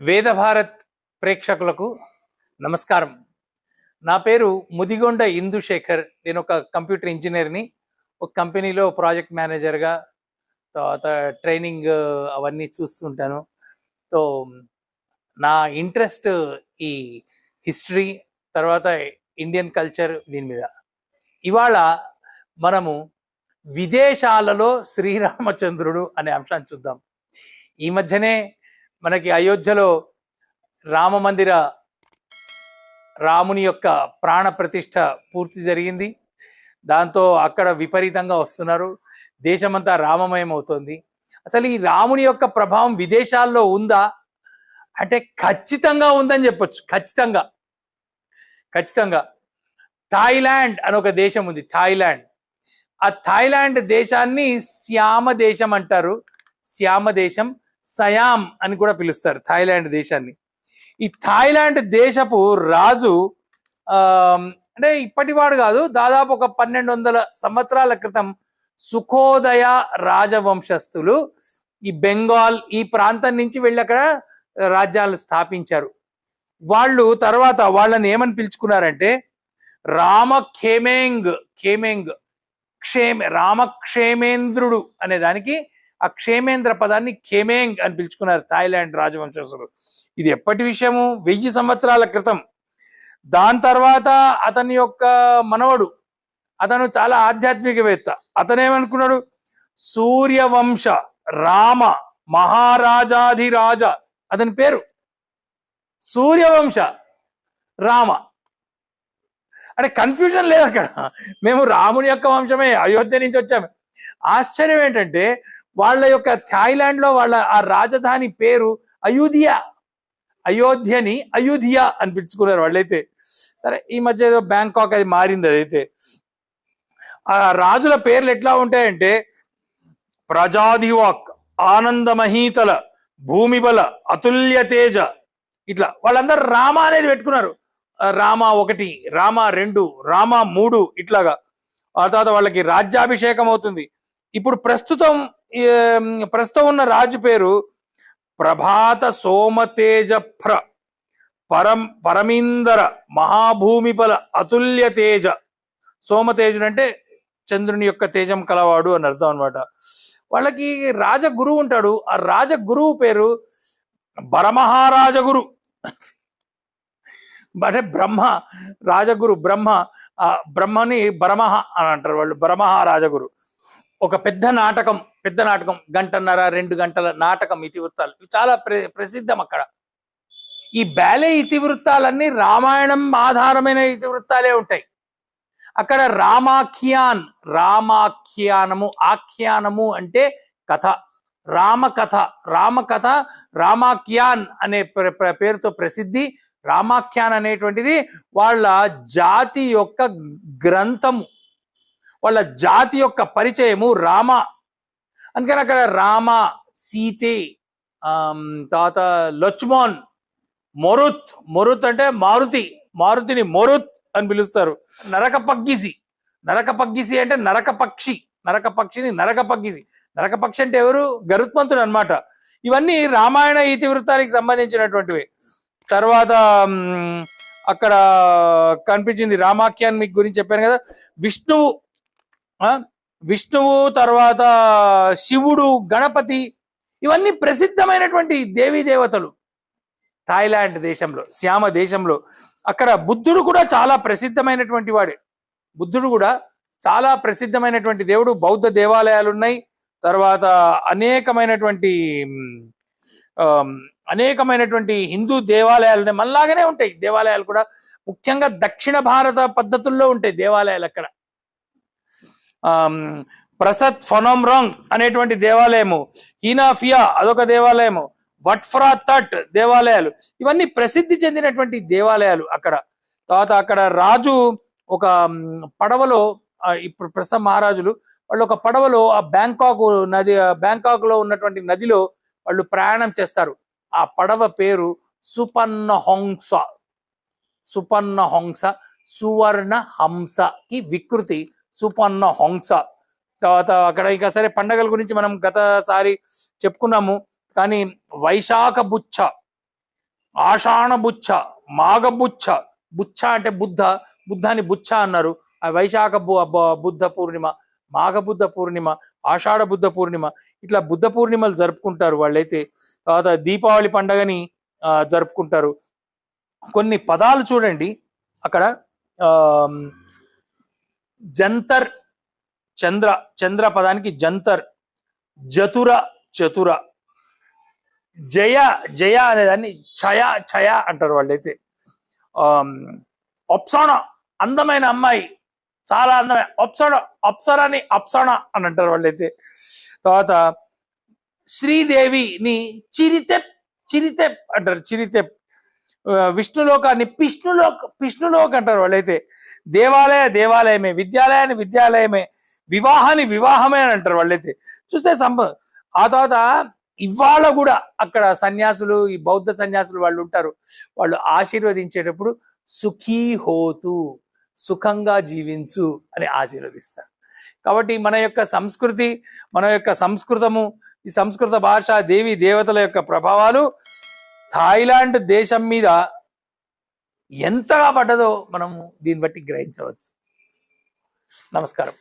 వేదభారత్ ప్రేక్షకులకు నమస్కారం. నా పేరు ముదిగొండ ఇందుశేఖర్. నేను ఒక కంప్యూటర్ ఇంజనీర్ని. ఒక కంపెనీలో ప్రాజెక్ట్ మేనేజర్గా తర్వాత ట్రైనింగ్ అవన్నీ చూస్తుంటాను. సో నా ఇంట్రెస్ట్ ఈ హిస్టరీ తర్వాత ఇండియన్ కల్చర్ దీని మీద. ఇవాళ మనము విదేశాలలో శ్రీరామచంద్రుడు అనే అంశాన్ని చూద్దాం. ఈ మధ్యనే మనకి అయోధ్యలో రామ మందిర రాముని యొక్క ప్రాణ ప్రతిష్ట పూర్తి జరిగింది. దాంతో అక్కడ విపరీతంగా వస్తున్నారు. దేశమంతా రామమయం అవుతుంది. అసలు ఈ రాముని యొక్క ప్రభావం విదేశాల్లో ఉందా? అంటే ఖచ్చితంగా ఉందని చెప్పొచ్చు. ఖచ్చితంగా. ఖచ్చితంగా. థాయిలాండ్ అని ఒక దేశం ఉంది. థాయిలాండ్. ఆ థాయిలాండ్ దేశాన్ని శ్యామ దేశం అంటారు. శ్యామ దేశం. సయాం అని కూడా పిలుస్తారు థాయిలాండ్ దేశాన్ని. ఈ థాయిలాండ్ దేశపు రాజు ఆ అంటే ఇప్పటివాడు కాదు దాదాపు ఒక పన్నెండు వందల సంవత్సరాల క్రితం సుఖోదయ రాజవంశస్థులు ఈ బెంగాల్ ఈ ప్రాంతం నుంచి వెళ్ళి అక్కడ రాజ్యాలను స్థాపించారు. వాళ్ళు తర్వాత వాళ్ళని ఏమని పిలుచుకున్నారంటే రామ ఖేమేంగ్ ఖేమేంగ్ క్షేమ రామక్షేమేంద్రుడు అనే దానికి ఆ క్షేమేంద్ర పదాన్ని ఖేమేంగ్ అని పిలుచుకున్నారు థాయిలాండ్ రాజవంశస్థులు ఇది ఎప్పటి విషయము? వెయ్యి సంవత్సరాల క్రితం. దాని తర్వాత అతని యొక్క మనవడు అతను చాలా ఆధ్యాత్మికవేత్త. అతనేమనుకున్నాడు? సూర్యవంశ రామ మహారాజాధిరాజ అతని పేరు. సూర్యవంశ రామ. అంటే కన్ఫ్యూజన్ లేదు అక్కడ. మేము రాముని యొక్క వంశమే అయోధ్య నుంచి వచ్చాము. ఆశ్చర్యం ఏంటంటే వాళ్ళ యొక్క థాయిలాండ్లో వాళ్ళ ఆ రాజధాని పేరు అయోధ్య అయోధ్యని అయోధ్య అని పిలుచుకున్నారు వాళ్ళైతే. సరే ఈ మధ్య ఏదో బ్యాంకాక్ అది మారింది అదైతే. ఆ రాజుల పేర్లు ఎట్లా ఉంటాయంటే ప్రజాధివాక్ ఆనందమహీతల భూమిబల అతుల్య తేజ ఇట్లా. వాళ్ళందరూ రామ అనేది పెట్టుకున్నారు. రామ ఒకటి రామ రెండు రామ మూడు ఇట్లాగా. ఆ తర్వాత వాళ్ళకి రాజ్యాభిషేకం అవుతుంది. ఇప్పుడు ప్రస్తుతం ప్రస్తుతం ఉన్న రాజు పేరు ప్రభాత సోమతేజప్ర పరం. పరమీందర మహాభూమిపల అతుల్య తేజ. సోమతేజుడు అంటే చంద్రుని యొక్క తేజం కలవాడు అని అర్థం అనమాట వాళ్ళకి రాజగురువు ఉంటాడు. ఆ రాజగురువు పేరు బరమహారాజగురు అంటే బ్రహ్మ రాజగురు బ్రహ్మ ఆ బ్రహ్మని బరమహ అని అంటారు వాళ్ళు బరమహ రాజగురు ఒక పెద్ద నాటకం పెద్ద నాటకం గంటన్నర రెండు గంటల నాటకం ఇతివృత్తాలు. ఇవి చాలా ప్ర ప్రసిద్ధం అక్కడ. ఈ బ్యాలే ఇతివృత్తాలన్నీ రామాయణం ఆధారమైన ఇతివృత్తాలే ఉంటాయి. అక్కడ రామాఖ్యాన్ రామాఖ్యానము ఆఖ్యానము అంటే కథ. రామకథ రామకథ రామాఖ్యాన్ అనే పేరుతో ప్రసిద్ధి. రామాఖ్యాన్ అనేటువంటిది వాళ్ళ జాతి యొక్క గ్రంథము. వాళ్ళ జాతి యొక్క పరిచయము రామ. అందుకని అక్కడ రామ సీతే తర్వాత లక్ష్మణ్ మొరుత్. మొరుత్ అంటే మారుతి. మారుతిని మొరుత్ అని పిలుస్తారు. నరక పగ్గిసి. నరక పగ్గిసి అంటే నరక పక్షి. నరక పక్షిని నరక పగ్గిసి. నరక పక్షి అంటే ఎవరు? గరుత్మంతుడు అనమాట ఇవన్నీ రామాయణ ఇతివృత్తానికి సంబంధించినటువంటివి. తర్వాత అక్కడ కనిపించింది రామాఖ్యాన్ని మీకు గురించి చెప్పాను కదా. విష్ణువు విష్ణువు తర్వాత శివుడు గణపతి ఇవన్నీ ప్రసిద్ధమైనటువంటి దేవీ దేవతలు. థాయిలాండ్ దేశంలో శ్యామ దేశంలో అక్కడ బుద్ధుడు కూడా చాలా ప్రసిద్ధమైనటువంటి వాడే. బుద్ధుడు కూడా చాలా ప్రసిద్ధమైనటువంటి దేవుడు. బౌద్ధ దేవాలయాలు ఉన్నాయి తర్వాత అనేకమైనటువంటి అనేకమైనటువంటి హిందూ దేవాలయాలు ఉన్నాయి మనలాగానే ఉంటాయి. దేవాలయాలు కూడా ముఖ్యంగా దక్షిణ భారత పద్ధతుల్లో ఉంటాయి దేవాలయాలు అక్కడ. ప్రసత్ ఫొనోమ్రాంగ్ అనేటువంటి దేవాలయము హీనాఫియా అదొక దేవాలయము వట్ఫ్రా తట్ దేవాలయాలు ఇవన్నీ ప్రసిద్ధి చెందినటువంటి దేవాలయాలు అక్కడ. తర్వాత అక్కడ రాజు ఒక పడవలో ఇప్పుడు ప్రస్తుతం మహారాజులు వాళ్ళు ఒక పడవలో ఆ బ్యాంకాక్ నది బ్యాంకాక్లో ఉన్నటువంటి నదిలో వాళ్ళు ప్రయాణం చేస్తారు. ఆ పడవ పేరు సుపన్న హంస సుపన్న హంస సువర్ణ హంసకి వికృతి సుపన్న హంస. తర్వాత అక్కడ ఇంకా సరే పండగల గురించి మనం గతసారి చెప్పుకున్నాము. కానీ వైశాఖ బుచ్చ ఆషాణ బుచ్చ మాఘబుచ్చ బుచ్చ అంటే బుద్ధ బుద్ధాన్ని బుచ్చ అన్నారు. ఆ వైశాఖ బు- బ- బుద్ధ పూర్ణిమ మాఘ బుద్ధ పూర్ణిమ ఆషాఢ బుద్ధ పూర్ణిమ ఇట్లా బుద్ధ పూర్ణిమలు జరుపుకుంటారు వాళ్ళైతే. తర్వాత దీపావళి పండగని జరుపుకుంటారు. కొన్ని పదాలు చూడండి. అక్కడ ఆ జంతర్ చంద్ర చంద్ర పదానికి జంతర్ జతుర చతుర. జయ జయ అనేదాన్ని ఛయ ఛయ అంటారు వాళ్ళైతే. అప్సణ అందమైన అమ్మాయి చాలా అందమైన అప్సణ అప్సరని అప్సణ అని అంటారు వాళ్ళైతే. తర్వాత శ్రీదేవిని చిరితెప్ చిరితెప్ అంటారు చిరితెప్. విష్ణులోకాన్ని పిష్ణులోక్ పిష్ణులోక్ అంటారు వాళ్ళైతే. దేవాలయ దేవాలయమే విద్యాలయాన్ని విద్యాలయమే వివాహాన్ని వివాహమే అని అంటారు వాళ్ళైతే. చూస్తే సంబ ఆ తర్వాత ఇవాళ కూడా అక్కడ సన్యాసులు ఈ బౌద్ధ సన్యాసులు వాళ్ళు ఉంటారు. వాళ్ళు ఆశీర్వదించేటప్పుడు సుఖీ హోతు సుఖంగా జీవించు అని ఆశీర్వదిస్తారు. కాబట్టి మన యొక్క సంస్కృతి మన యొక్క సంస్కృతము ఈ సంస్కృత భాష దేవి దేవతల యొక్క ప్రభావాలు థాయిలాండ్ దేశం మీద ఎంతగా పడ్డదో మనము దీన్ని బట్టి గ్రహించవచ్చు. నమస్కారం.